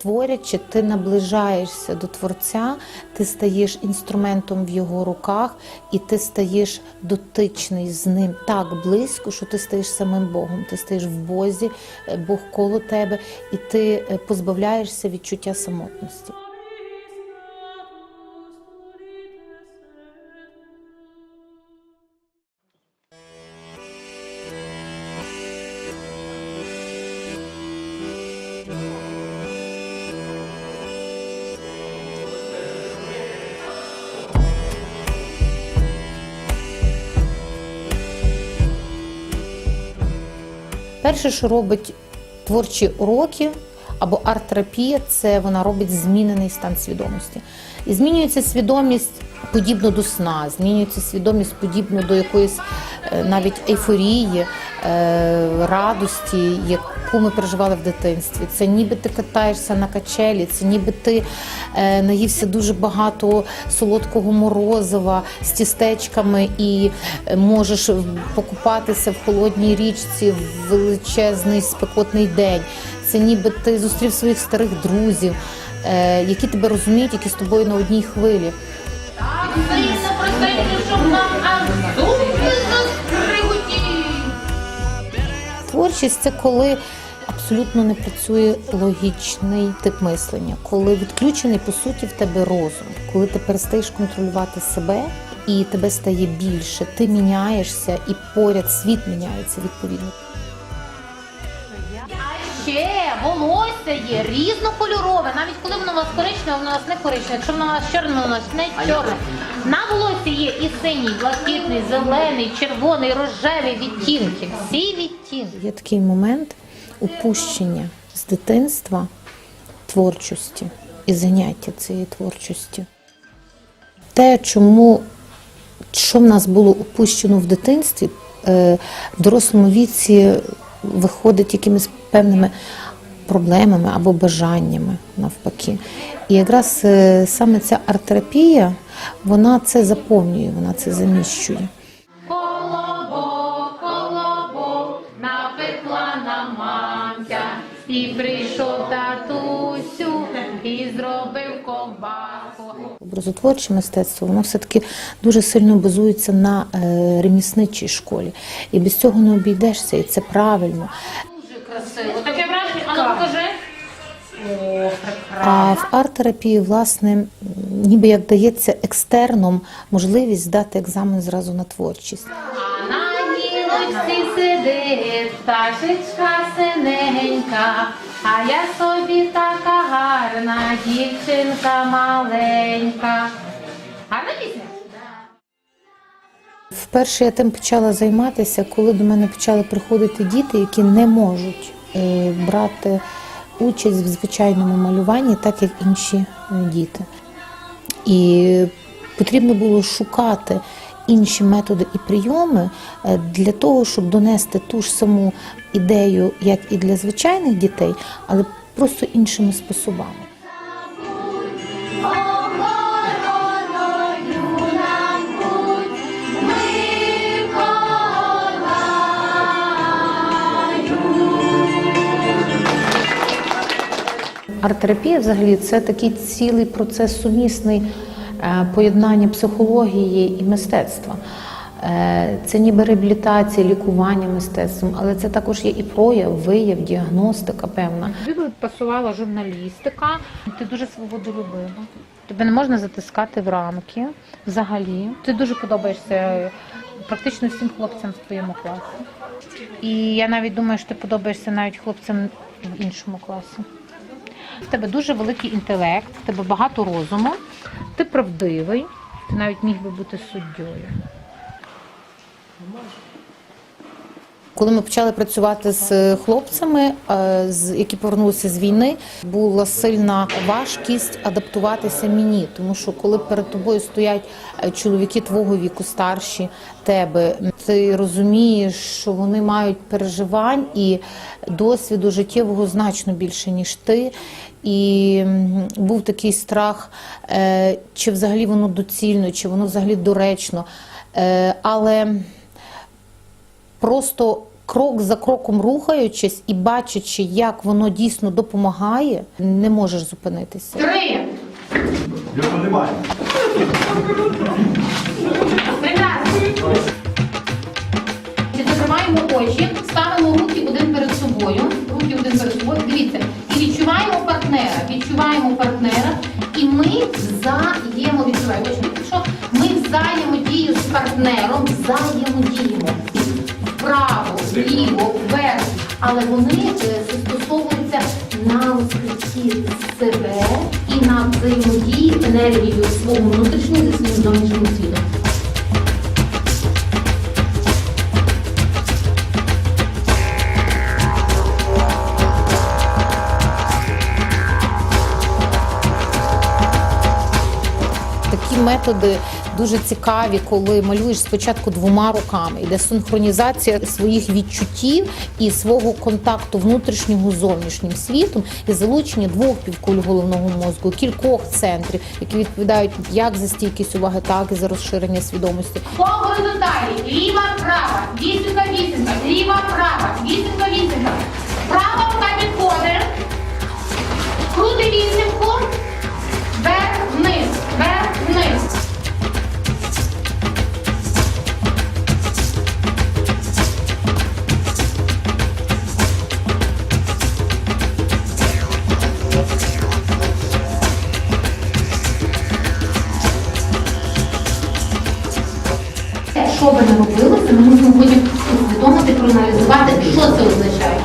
творячи, ти наближаєшся до творця, ти стаєш інструментом в його руках, і ти стаєш дотичний з ним так близько, що ти стаєш самим Богом. Ти стаєш в Бозі, е, Бог коло тебе, і ти е, позбавляєшся відчуття самотності. Перше, що робить творчі уроки або арт-терапія, це вона робить змінений стан свідомості. І змінюється свідомість подібно до сна, змінюється свідомість подібно до якоїсь е, навіть ейфорії, е, радості, яку ми переживали в дитинстві. Це ніби ти катаєшся на качелі, це ніби ти е, наївся дуже багато солодкого морозива з тістечками і можеш покупатися в холодній річці в величезний спекотний день. Це ніби ти зустрів своїх старих друзів, які тебе розуміють, які з тобою на одній хвилі. Сильно просить, щоб нам аж зуби заскриготіли. Творчість це коли абсолютно не працює логічний тип мислення, коли відключений по суті в тебе розум, коли ти перестаєш контролювати себе і тебе стає більше, ти міняєшся, і поряд світ міняється відповідно. А ще волосся є різнокольорове, навіть коли воно у вас коричневе, воно у вас не коричневе. Якщо воно у вас чорне, воно у вас не чорне. На волосі є і синій, блакитний, зелений, червоний, рожевий відтінки. Всі відтінки. Є такий момент упущення з дитинства творчості і заняття цієї творчості. Те, чому що в нас було упущено в дитинстві, е, в дорослому віці виходить якимись певними проблемами або бажаннями навпаки. І якраз е, саме ця арт-терапія, вона це заповнює, вона це заміщує. Колобок, колобок, напекла нам мамця, і прийшов татусю, і зробив ковбаску. Образотворче мистецтво воно все-таки дуже сильно базується на е, ремісничій школі. І без цього не обійдешся, і це правильно. Дуже красиво. Таке враження, а ну покажи. О. А в арт-терапії, власне, ніби як дається екстерном можливість здати екзамен зразу на творчість. А на гілочці сидить пташечка синенька, а я собі така гарна дівчинка маленька. Гарна пісня? Вперше я тим почала займатися, коли до мене почали приходити діти, які не можуть брати участь в звичайному малюванні, так як інші е, діти. І потрібно було шукати інші методи і прийоми е, для того, щоб донести ту ж саму ідею, як і для звичайних дітей, але просто іншими способами. Арт-терапія взагалі це такий цілий процес сумісний е, поєднання психології і мистецтва. Е, Це ніби реабілітація, лікування мистецтвом, але це також є і прояв, вияв, діагностика певна. Тобі пасувала журналістика. Ти дуже свободолюбива. Тебе не можна затискати в рамки взагалі. Ти дуже подобаєшся практично всім хлопцям в твоєму класі. І я навіть думаю, що ти подобаєшся навіть хлопцям в іншому класі. В тебе дуже великий інтелект, в тебе багато розуму, ти правдивий, ти навіть міг би бути суддєю. Коли ми почали працювати з хлопцями, е, які повернулися з війни, була сильна важкість адаптуватися мені, тому що коли перед тобою стоять е, чоловіки твого віку, старші тебе, ти розумієш, що вони мають переживань і досвіду життєвого значно більше ніж ти. І був такий страх, е, чи взагалі воно доцільно, чи воно взагалі доречно. Е, Але Просто крок за кроком рухаючись і бачачи, як воно дійсно допомагає, не можеш зупинитися. Три. Немає. Закриваємо очі, ставимо руки один перед собою. Руки один перед собою. Дивіться. І відчуваємо партнера. Відчуваємо партнера. І ми взаємо відчуваємо. Що ми взаємодію з партнером, взаємодіємо. Вправо, вліво, вверх. Але вони е, застосовуються на розкритті себе і на взаємодії енергією свого внутрішнього зі своїм зовнішнім світом. Такі методи дуже цікаві, коли малюєш спочатку двома руками. Йде синхронізація своїх відчуттів і свого контакту внутрішнього з зовнішнім світом і залучення двох півкуль головного мозку, кількох центрів, які відповідають як за стійкість уваги, так і за розширення свідомості. По горизонталі. Ліва, права. Вісімка, вісімка. Ліва, права. Вісімка, вісімка. Права рука підходить. Крути вісімку. Вверх, вниз. Робилося, ми мусимо потім усвідомити, проаналізувати, що це означає.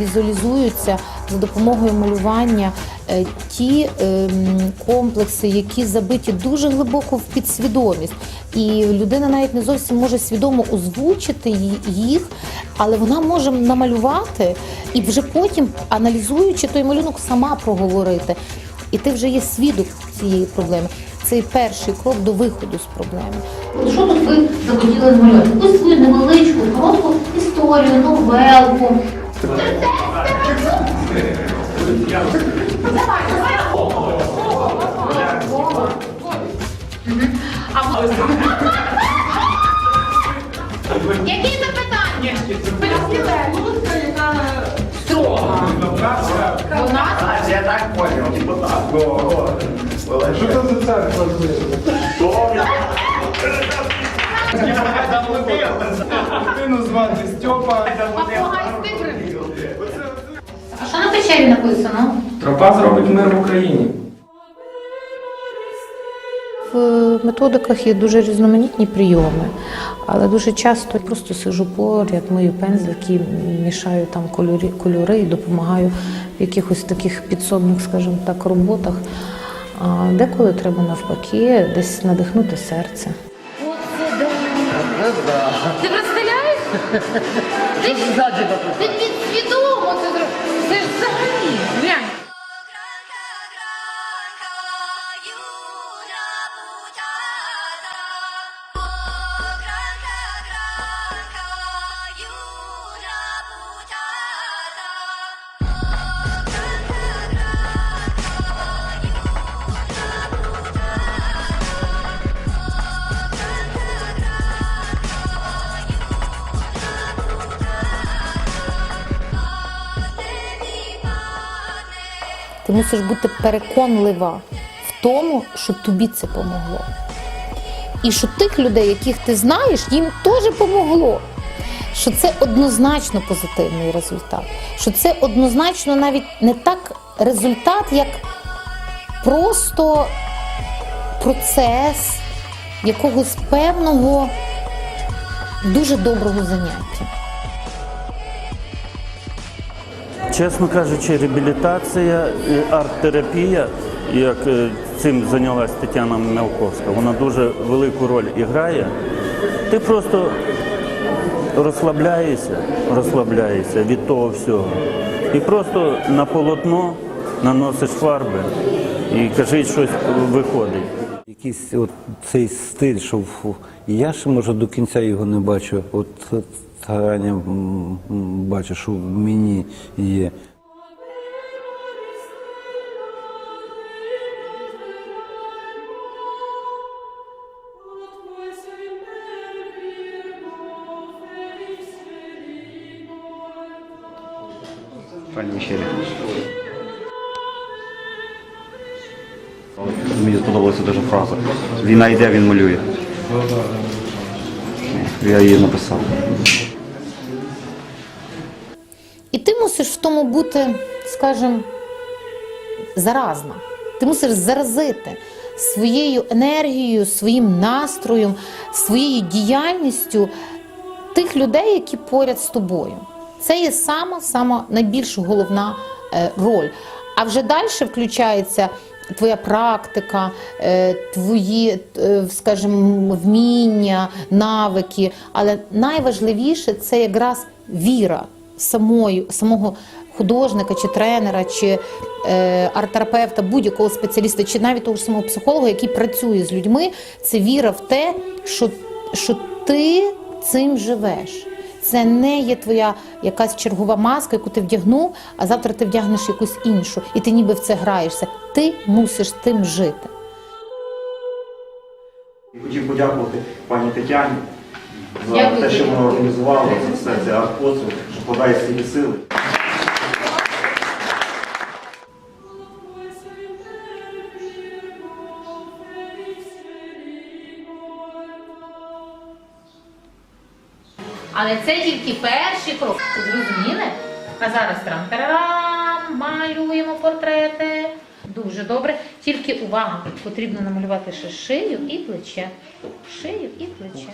Візуалізуються за допомогою малювання е, ті ем, комплекси, які забиті дуже глибоко в підсвідомість. І людина навіть не зовсім може свідомо озвучити їх, але вона може намалювати і вже потім, аналізуючи той малюнок, сама проговорити. І ти вже є свідок цієї проблеми. Це перший крок до виходу з проблеми. Що тут ви захотіли намалювати? Якусь свою невеличку, коротку історію, новелку. Які запитання? Яка Я так понял, типа так. О, о. Що це за церква? Дитину звати Стьопа. А що на печері написано? Тропа зробить мир в Україні. Методиках є дуже різноманітні прийоми, але дуже часто просто сижу поряд, мию пензлики, мішаю там кольори, кольори і допомагаю в якихось таких підсобних, скажімо так, роботах. А деколи треба навпаки десь надихнути серце. Ти представляєш? Ти, ти підсвідомо це зробив. Це ж взагалі. Мусиш бути переконлива в тому, що тобі це помогло. І що тих людей, яких ти знаєш, їм теж помогло. Що це однозначно позитивний результат. Що це однозначно навіть не так результат, як просто процес якогось певного дуже доброго заняття. Чесно кажучи, реабілітація, арт-терапія, як е, цим зайнялася Тетяна Мелковська, вона дуже велику роль грає. Ти просто розслабляєшся, розслабляєшся від того всього. І просто на полотно наносиш фарби і кажи, щось виходить. Якийсь от цей стиль, що я ще може до кінця його не бачу. От старання бачу, що в мені є. Мені сподобалася дуже фраза. Війна йде, він малює. Я її написав. Мусиш в тому бути, скажімо, заразна. Ти мусиш заразити своєю енергією, своїм настроєм, своєю діяльністю тих людей, які поряд з тобою. Це є сама сама найбільш головна е, роль. А вже далі включається твоя практика, е, твої, е, скажімо, вміння, навики. Але найважливіше це якраз віра самої, самого художника чи тренера, чи е, арт-терапевта, будь-якого спеціаліста, чи навіть того ж самого психолога, який працює з людьми, це віра в те, що, що ти цим живеш. Це не є твоя якась чергова маска, яку ти вдягнув, а завтра ти вдягнеш якусь іншу, і ти ніби в це граєшся. Ти мусиш тим жити. Хотів подякувати пані Тетяні за те, що дуже. вона організувала за все це арт-поцю, що вкладає стільки сили. Але це тільки перші кроки. Зрозуміли? А зараз трам тарарам малюємо портрети. Дуже добре. Тільки увага, потрібно намалювати ще шию і плече. Шию і плече.